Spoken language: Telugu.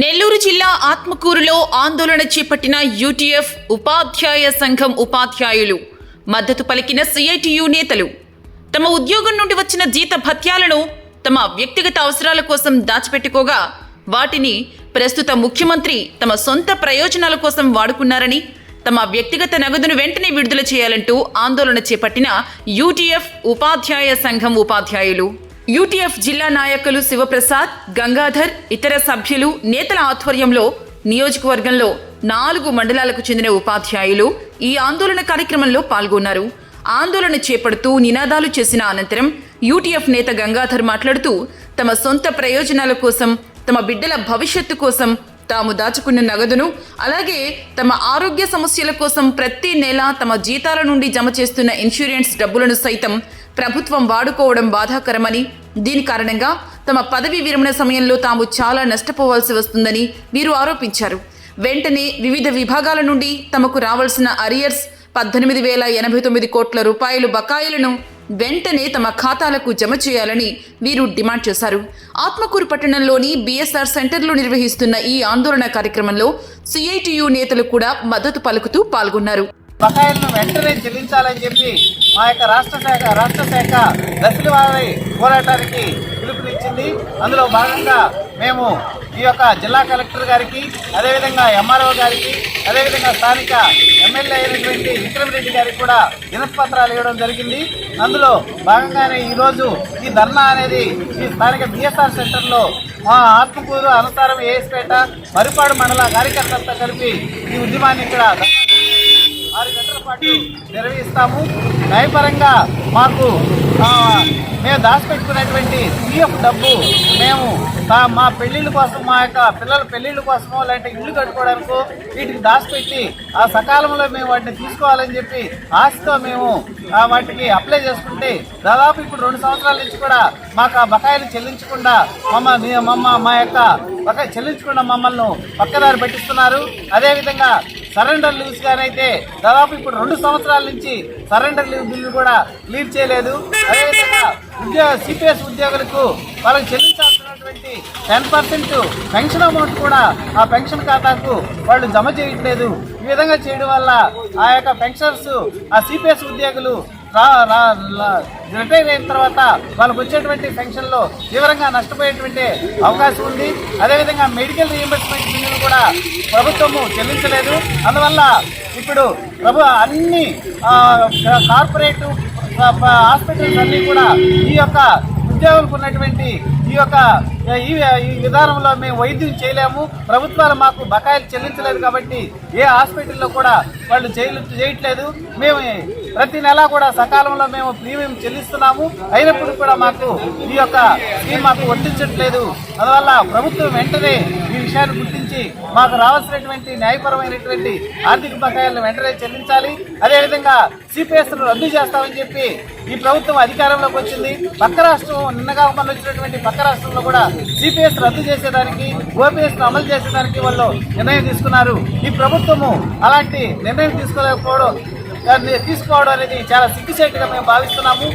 నెల్లూరు జిల్లా ఆత్మకూరులో ఆందోళన చేపట్టిన యూటీఎఫ్ ఉపాధ్యాయ సంఘం ఉపాధ్యాయులు. మద్దతు పలికిన సిఐటియు నేతలు. తమ ఉద్యోగం నుండి వచ్చిన జీత భత్యాలను తమ వ్యక్తిగత అవసరాల కోసం దాచిపెట్టుకోగా వాటిని ప్రస్తుత ముఖ్యమంత్రి తమ సొంత ప్రయోజనాల కోసం వాడుకున్నారని తమ వ్యక్తిగత నగదును వెంటనే విడుదల చేయాలంటూ ఆందోళన చేపట్టిన యూటీఎఫ్ ఉపాధ్యాయ సంఘం ఉపాధ్యాయులు. యూటీఎఫ్ జిల్లా నాయకులు శివప్రసాద్ గంగాధర్ ఇతర సభ్యులు నేతల ఆధ్వర్యంలో నియోజకవర్గంలో నాలుగు మండలాలకు చెందిన ఉపాధ్యాయులు ఈ ఆందోళన కార్యక్రమంలో పాల్గొన్నారు. ఆందోళన చేపడుతూ నినాదాలు చేసిన అనంతరం యూటీఎఫ్ నేత గంగాధర్ మాట్లాడుతూ తమ సొంత ప్రయోజనాల కోసం తమ బిడ్డల భవిష్యత్తు కోసం తాము దాచుకున్న నగదును అలాగే తమ ఆరోగ్య సమస్యల కోసం ప్రతి నెల తమ జీతాల నుండి జమ చేస్తున్న ఇన్సూరెన్స్ డబ్బులను సైతం ప్రభుత్వం వాడుకోవడం బాధాకరమని దీని కారణంగా తమ పదవి విరమణ సమయంలో తాము చాలా నష్టపోవాల్సి వస్తుందని వీరు ఆరోపించారు. వెంటనే వివిధ విభాగాల నుండి తమకు రావాల్సిన అరియర్స్ పద్దెనిమిది వేల ఎనభై తొమ్మిది కోట్ల రూపాయలు బకాయిలను వెంటనే తమ ఖాతాలకు జమ చేయాలని వీరు డిమాండ్ చేశారు. ఆత్మకూరు పట్టణంలోని బీఎస్ఆర్ సెంటర్లో నిర్వహిస్తున్న ఈ ఆందోళన కార్యక్రమంలో సిఐటియు నేతలు కూడా మద్దతు పలుకుతూ పాల్గొన్నారు. బకాయిలను వెంటనే చెల్లించాలని చెప్పి మా యొక్క రాష్ట్ర శాఖ రాష్ట్ర శాఖ దశల వారి పోరాటానికి పిలుపునిచ్చింది. అందులో భాగంగా మేము ఈ యొక్క జిల్లా కలెక్టర్ గారికి అదేవిధంగా ఎంఆర్ఓ గారికి అదేవిధంగా స్థానిక ఎమ్మెల్యే అయినటువంటి విక్రమరెడ్డి గారికి కూడా వినతిపత్రాలు ఇవ్వడం జరిగింది. అందులో భాగంగానే ఈరోజు ఈ ధర్నా అనేది ఈ స్థానిక బిఎస్ఆర్ సెంటర్లో మా ఆత్మకూరు అనుసారం ఏఎస్పేట మరిపాడు మండల కార్యకర్తలతో కలిపి ఈ ఉద్యమాన్ని ఇక్కడ ఆరు గంటల పాటు నిర్వహిస్తాము. న్యాయపరంగా మాకు మేము దాచిపెట్టుకున్నటువంటి పిఎఫ్ డబ్బు మేము మా- మా పెళ్ళిళ్ళ కోసం మా యొక్క పిల్లల పెళ్ళిళ్ళ కోసమో లేదంటే ఇల్లు కట్టుకోవడానికో వీటికి దాచిపెట్టి ఆ సకాలంలో మేము వాటిని తీసుకోవాలని చెప్పి ఆశతో మేము వాటికి అప్లై చేసుకుంటే దాదాపు ఇప్పుడు రెండు సంవత్సరాల నుంచి కూడా మాకు ఆ బకాయిలు చెల్లించకుండా మమ్మ మమ్మ మా యొక్క బకాయి చెల్లించకుండా మమ్మల్ని పక్కదారి పట్టిస్తున్నారు. అదేవిధంగా సరెండర్ లీవ్స్ కానైతే దాదాపు ఇప్పుడు రెండు సంవత్సరాల నుంచి సరెండర్ లీవ్ బిల్లు కూడా క్లియర్ చేయలేదు. అదేవిధంగా ఉద్యోగ సిపిఎస్ ఉద్యోగులకు వాళ్ళకి చెల్లించాల్సినటువంటి టెన్ పర్సెంట్ పెన్షన్ అమౌంట్ కూడా ఆ పెన్షన్ ఖాతాకు వాళ్ళు జమ చేయట్లేదు. ఈ విధంగా చేయడం వల్ల ఆ యొక్క పెన్షనర్స్ ఆ సిపిఎస్ ఉద్యోగులు రిటైర్ అయిన తర్వాత వాళ్ళకు వచ్చేటువంటి పెన్షన్లో తీవ్రంగా నష్టపోయేటువంటి అవకాశం ఉంది. అదేవిధంగా మెడికల్ రీఎంబర్స్మెంట్ బిల్లులు కూడా ప్రభుత్వము చెల్లించలేదు. అందువల్ల ఇప్పుడు ప్రభు అన్ని కార్పొరేట్ హాస్పిటల్స్ అన్నీ కూడా ఈ యొక్క ఉద్యోగులకు ఉన్నటువంటి ఈ యొక్క ఈ ఈ విధానంలో మేము వైద్యం చేయలేము. ప్రభుత్వాలు మాకు బకాయిలు చెల్లించలేదు కాబట్టి ఏ హాస్పిటల్లో కూడా వాళ్ళు చేయట్లేదు మేము ప్రతి నెల కూడా సకాలంలో మేము ప్రీమియం చెల్లిస్తున్నాము. అయినప్పుడు కూడా మాకు ఈ యొక్క స్కీమ్ మాకు వర్తించట్లేదు అందువల్ల ప్రభుత్వం వెంటనే ఈ విషయాన్ని గుర్తించి మాకు రావాల్సినటువంటి న్యాయపరమైనటువంటి ఆర్థిక బకాయిలను వెంటనే చెల్లించాలి. అదేవిధంగా సిపిఎస్ను రద్దు చేస్తామని చెప్పి ఈ ప్రభుత్వం అధికారంలోకి వచ్చింది. పక్క రాష్ట్రం నిన్నగా మన వచ్చినటువంటి పక్క రాష్ట్రంలో కూడా సిపిఎస్ రద్దు చేసేదానికి ఓపీఎస్ను అమలు చేసేదానికి వాళ్ళు నిర్ణయం తీసుకున్నారు. ఈ ప్రభుత్వము అలాంటి నిర్ణయం తీసుకోలేకపోవడం దాన్ని తీసుకోవడం అనేది చాలా సిగ్గుచేటుగా మేము భావిస్తున్నాము.